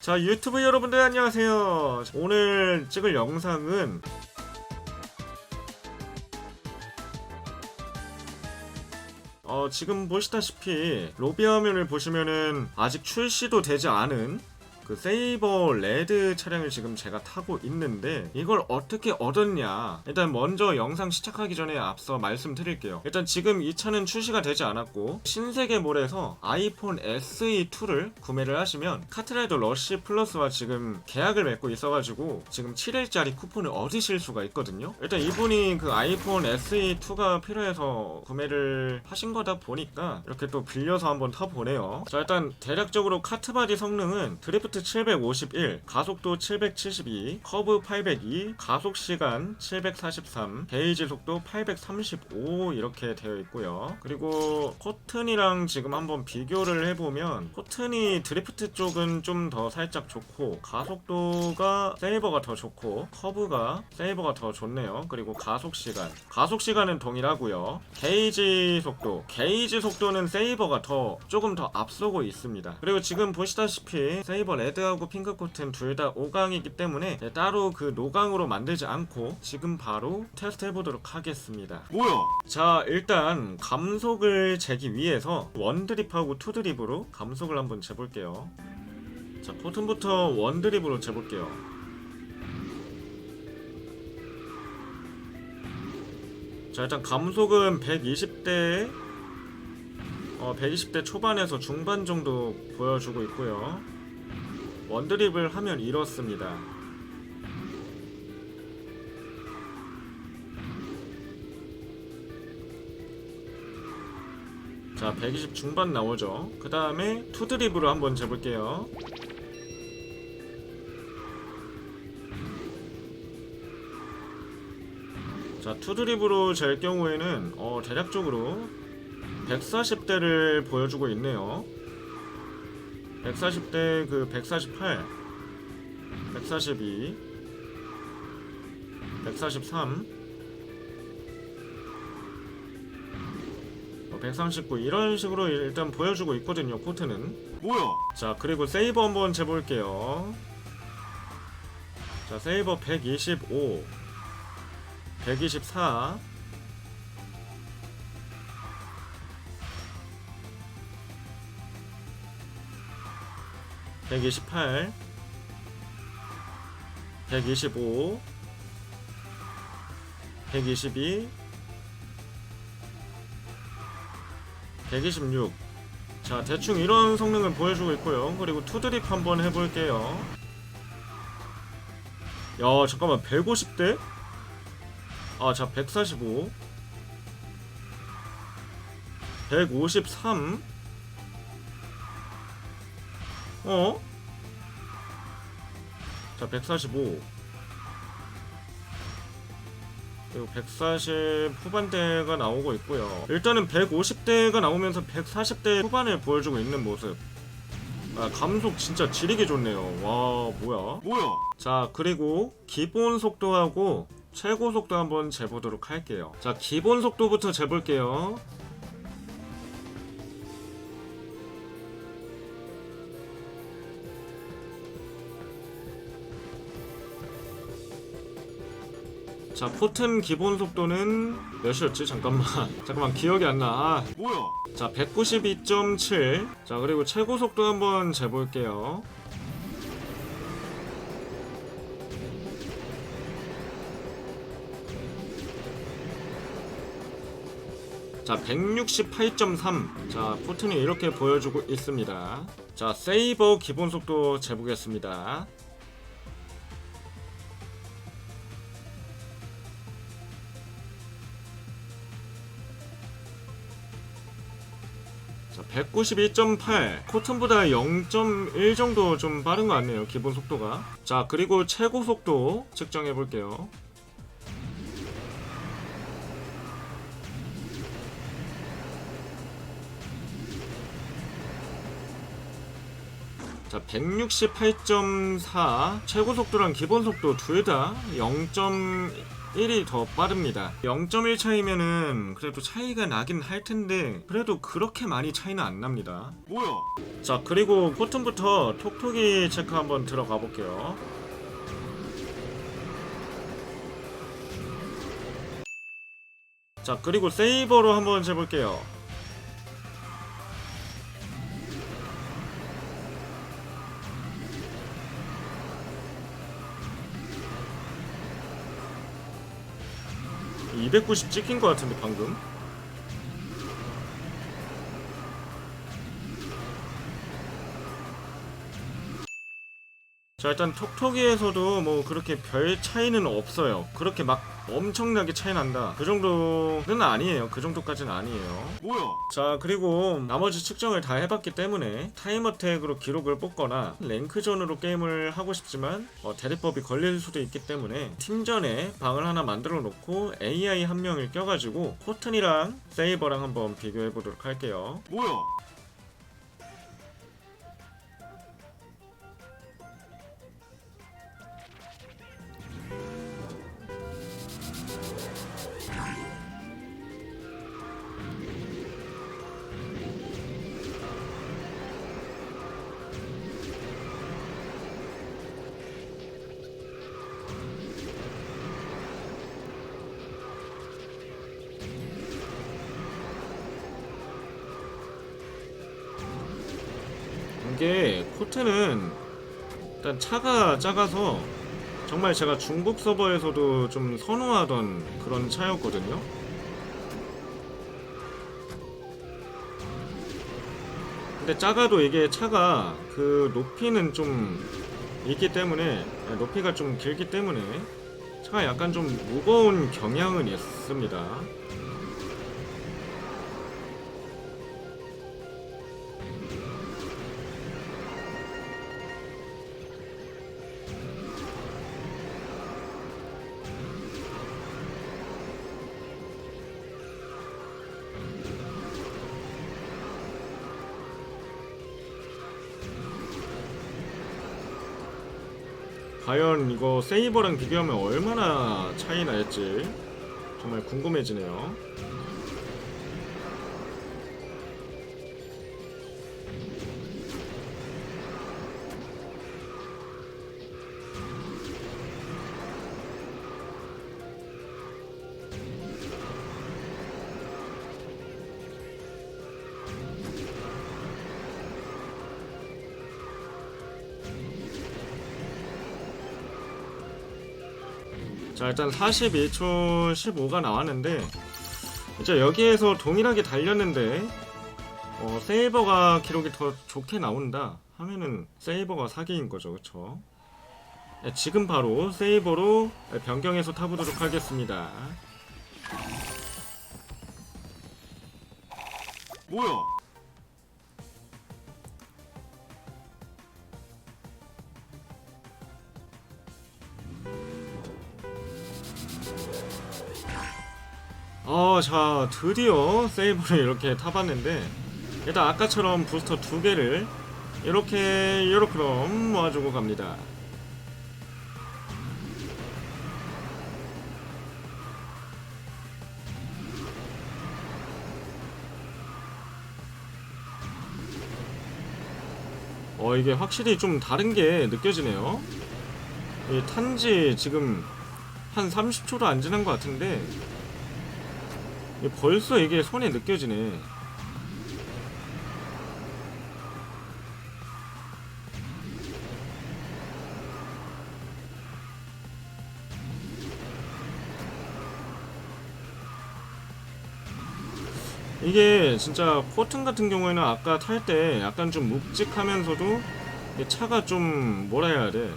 자 유튜브 여러분들 안녕하세요. 오늘 찍을 영상은 어, 지금 보시다시피 로비 화면을 보시면은 아직 출시도 되지 않은 그 세이버 레드 차량을 지금 제가 타고 있는데 이걸 어떻게 얻었냐? 일단 먼저 영상 시작하기 전에 앞서 말씀드릴게요. 일단 지금 이 차는 출시가 되지 않았고 신세계 몰에서 아이폰 SE2를 구매를 하시면 카트라이더 러쉬 플러스와 지금 계약을 맺고 있어가지고 지금 7일짜리 쿠폰을 얻으실 수가 있거든요. 일단 이분이 그 아이폰 SE2가 필요해서 구매를 하신 거다 보니까 이렇게 또 빌려서 한번 타보네요. 자 일단 대략적으로 카트바디 성능은 드리프트 751, 가속도 772, 커브 802, 가속 시간 743, 게이지 속도 835 이렇게 되어 있고요. 그리고 코튼이랑 지금 한번 비교를 해보면 코튼이 드리프트 쪽은 좀 더 살짝 좋고 가속도가 세이버가 더 좋고 커브가 세이버가 더 좋네요. 그리고 가속 시간, 가속 시간은 동일하고요. 게이지 속도, 게이지 속도는 세이버가 더 조금 더 앞서고 있습니다. 그리고 지금 보시다시피 세이버 레 드하고 핑크 코튼 둘 다 5강이기 때문에 네, 따로 그 노강으로 만들지 않고 지금 바로 테스트 해보도록 하겠습니다. 뭐야? 자 일단 감속을 재기 위해서 원드립하고 투드립으로 감속을 한번 재볼게요. 자 코튼부터 원드립으로 재볼게요. 자 일단 감속은 120대 어 120대 초반에서 중반 정도 보여주고 있고요. 원드립을 하면 이렇습니다. 자, 120 중반 나오죠. 그 다음에 투드립으로 한번 재볼게요. 자, 투드립으로 잴 경우에는 어, 대략적으로 140대를 보여주고 있네요. 140대 그 148, 142, 143, 139 이런 식으로 일단 보여주고 있거든요 코트는 뭐야? 자 그리고 세이버 한번 재볼게요 자 세이버 125 124 128 125 122 126. 자, 대충 이런 성능을 보여주고 있고요. 그리고 투드립 한번 해볼게요. 야, 잠깐만, 150대? 아, 자, 145. 153. 어? 자, 145. 그리고 140 후반대가 나오고 있고요. 일단은 150대가 나오면서 140대 후반을 보여주고 있는 모습. 아, 감속 진짜 지리게 좋네요. 와, 뭐야. 뭐야? 자, 그리고 기본 속도하고 최고 속도 한번 재보도록 할게요. 자, 기본 속도부터 재볼게요. 자, 포튼 기본 속도는 몇이었지? 잠깐만. 잠깐만, 기억이 안 나. 아, 뭐야? 자, 192.7. 자, 그리고 최고 속도 한번 재볼게요. 자, 168.3. 자, 포트는 이렇게 보여주고 있습니다. 자, 세이버 기본 속도 재보겠습니다. 자, 192.8 코튼보다 0.1 정도 좀 빠른 것 같네요 기본 속도가 자 그리고 최고 속도 측정해 볼게요 자 168.4 최고 속도랑 기본 속도 둘 다 0. 1이 더 빠릅니다. 0.1 차이면은 그래도 차이가 나긴 할 텐데 그래도 그렇게 많이 차이는 안 납니다. 뭐야? 자 그리고 코튼부터 톡톡이 체크 한번 들어가 볼게요. 자 그리고 세이버로 한번 재볼게요. (290) 찍힌 것 같은데 방금 자 일단 톡톡이에서도 뭐 그렇게 별 차이는 없어요. 그렇게 막 엄청나게 차이 난다. 그 정도는 아니에요. 그 정도까지는 아니에요. 뭐야? 자 그리고 나머지 측정을 다 해봤기 때문에 타이머 택으로 기록을 뽑거나 랭크전으로 게임을 하고 싶지만 어, 대리법이 걸릴 수도 있기 때문에 팀전에 방을 하나 만들어 놓고 AI 한 명을 껴가지고 코튼이랑 세이버랑 한번 비교해 보도록 할게요. 뭐야? 게 코트는 일단 차가 작아서 정말 제가 중국 서버에서도 좀 선호하던 그런 차였거든요. 근데 작아도 이게 차가 그 높이는 좀 있기 때문에 높이가 좀 길기 때문에 차가 약간 좀 무거운 경향은 있습니다. 과연 이거 세이버랑 비교하면 얼마나 차이 날지 정말 궁금해지네요. 자 일단 42초 15가 나왔는데 이제 여기에서 동일하게 달렸는데 어, 세이버가 기록이 더 좋게 나온다 하면은 세이버가 사기인 거죠. 그쵸? 네, 지금 바로 세이버로 변경해서 타보도록 하겠습니다. 뭐야? 어, 자, 드디어 세이브를 이렇게 타봤는데, 일단 아까처럼 부스터 두 개를 이렇게, 이렇게 모아주고 갑니다. 어, 이게 확실히 좀 다른 게 느껴지네요. 이 탄지 지금 한 30초도 안 지난 것 같은데, 벌써 이게 손에 느껴지네. 이게 진짜 코튼 같은 경우에는 아까 탈 때 약간 좀 묵직하면서도 차가 좀 뭐라 해야 돼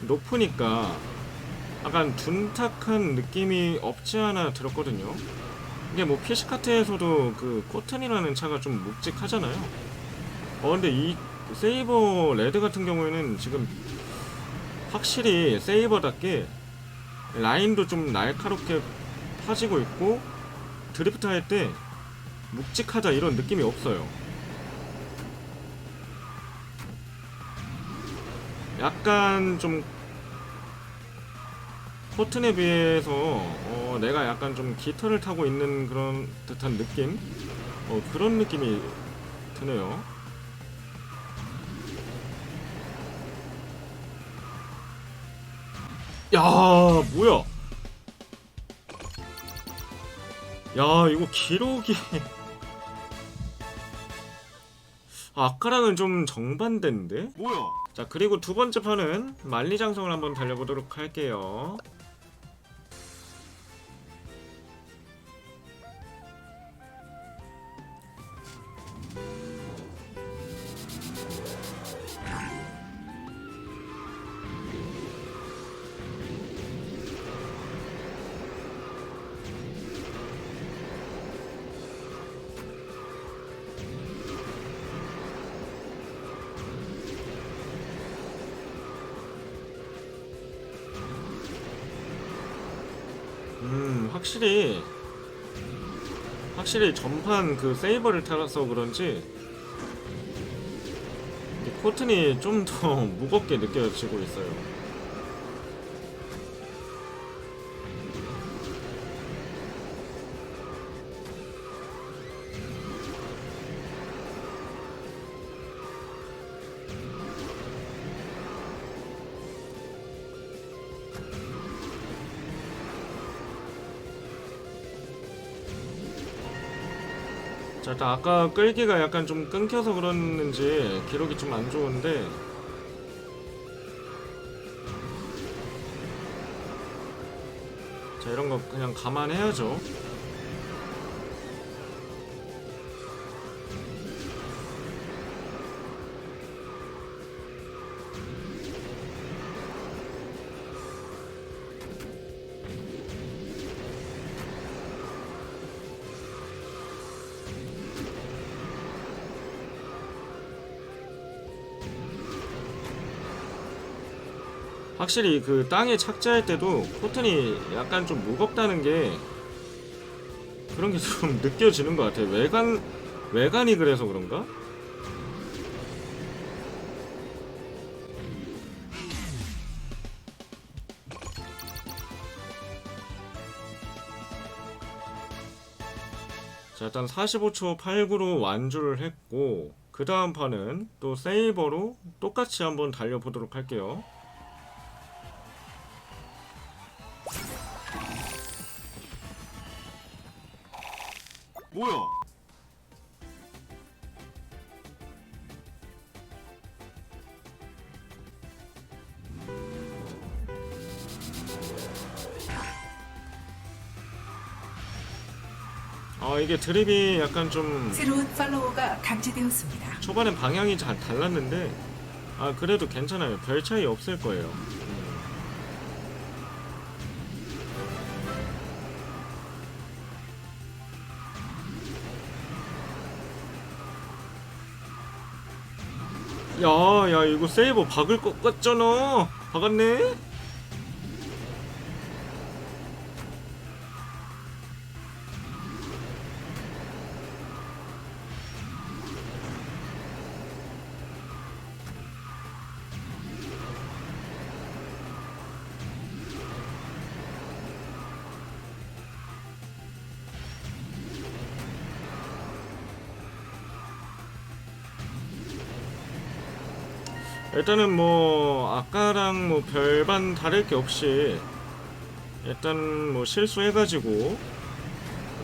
높으니까 약간 둔탁한 느낌이 없지 않아 들었거든요. 이게 뭐 피시카트에서도 그 코튼이라는 차가 좀 묵직하잖아요. 어 근데 이 세이버 레드 같은 경우에는 지금 확실히 세이버답게 라인도 좀 날카롭게 파지고 있고 드리프트 할 때 묵직하다 이런 느낌이 없어요. 약간 좀 포튼에 비해서 어, 내가 약간 좀 깃털을 타고 있는 그런 듯한 느낌? 어, 그런 느낌이 드네요. 야, 뭐야? 야, 이거 기록이 아, 아까랑은 좀 정반대인데? 뭐야? 자 그리고 두 번째 판은 만리장성을 한번 달려보도록 할게요 확실히 확실히 전판 그 세이버를 타서 그런지 이 코튼이 좀 더 무겁게 느껴지고 있어요 일단 아까 끌기가 약간 좀 끊겨서 그랬는지 기록이 좀 안 좋은데. 자 이런 거 그냥 감안해야죠 확실히 그 땅에 착지할 때도 코튼이 약간 좀 무겁다는 게 그런 게 좀 느껴지는 것 같아요. 외관 외관이 그래서 그런가? 자 일단 45초 89로 완주를 했고 그 다음 판은 또 세이버로 똑같이 한번 달려보도록 할게요. 뭐야? 아 이게 드립이 약간 좀 새로운 팔로워가 감지되었습니다. 초반엔 방향이 잘 달랐는데 아 그래도 괜찮아요 별 차이 없을 거예요 야야 이거 세이버 박을 것 같잖아. 박았네 일단은 뭐 아까랑 뭐 별반 다를 게 없이 일단 뭐 실수해가지고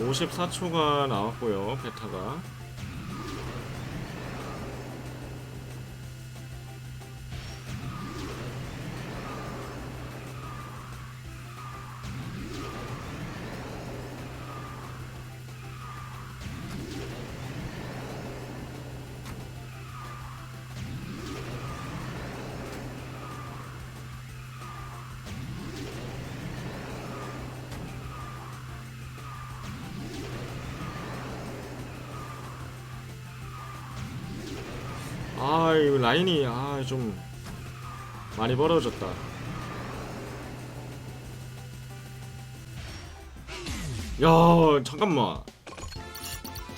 54초가 나왔고요 베타가 아 이거 라인이 아 좀 많이 벌어졌다. 야 잠깐만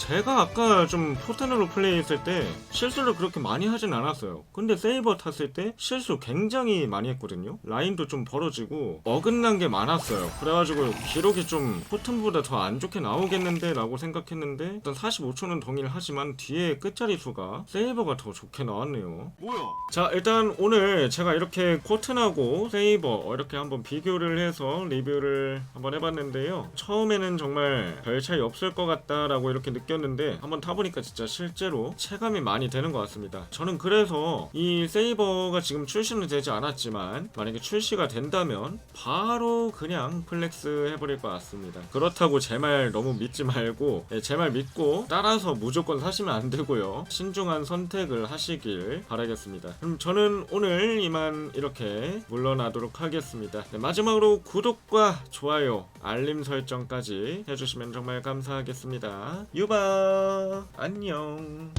제가 아까 좀 포탄으로 플레이했을 때 실수를 그렇게 많이 하진 않았어요. 근데 세이버 탔을 때 실수 굉장히 많이 했거든요. 라인도 좀 벌어지고 어긋난 게 많았어요. 그래가지고 기록이 좀 포탄보다 더 안 좋게 나오겠는데 라고 생각했는데 일단 45초는 동일하지만 뒤에 끝자리 수가 세이버가 더 좋게 나왔네요. 뭐야? 자 일단 오늘 제가 이렇게 코튼하고 세이버 이렇게 한번 비교를 해서 리뷰를 한번 해봤는데요 처음에는 정말 별 차이 없을 것 같다라고 이렇게 느꼈는데 한번 타보니까 진짜 실제로 체감이 많이 되는 것 같습니다. 저는 그래서 이 세이버가 지금 출시는 되지 않았지만 만약에 출시가 된다면 바로 그냥 플렉스 해버릴 것 같습니다. 그렇다고 제 말 너무 믿지 말고 예, 제말 믿고 따라서 무조건 사시면 안 되고요. 신중한 선택을 하시길 바라겠습니다. 그럼 저는 오늘 이만 이렇게 물러나도록 하겠습니다. 네, 마지막으로 구독과 좋아요 알림 설정까지 해주시면 정말 감사하겠습니다. 유바! 안녕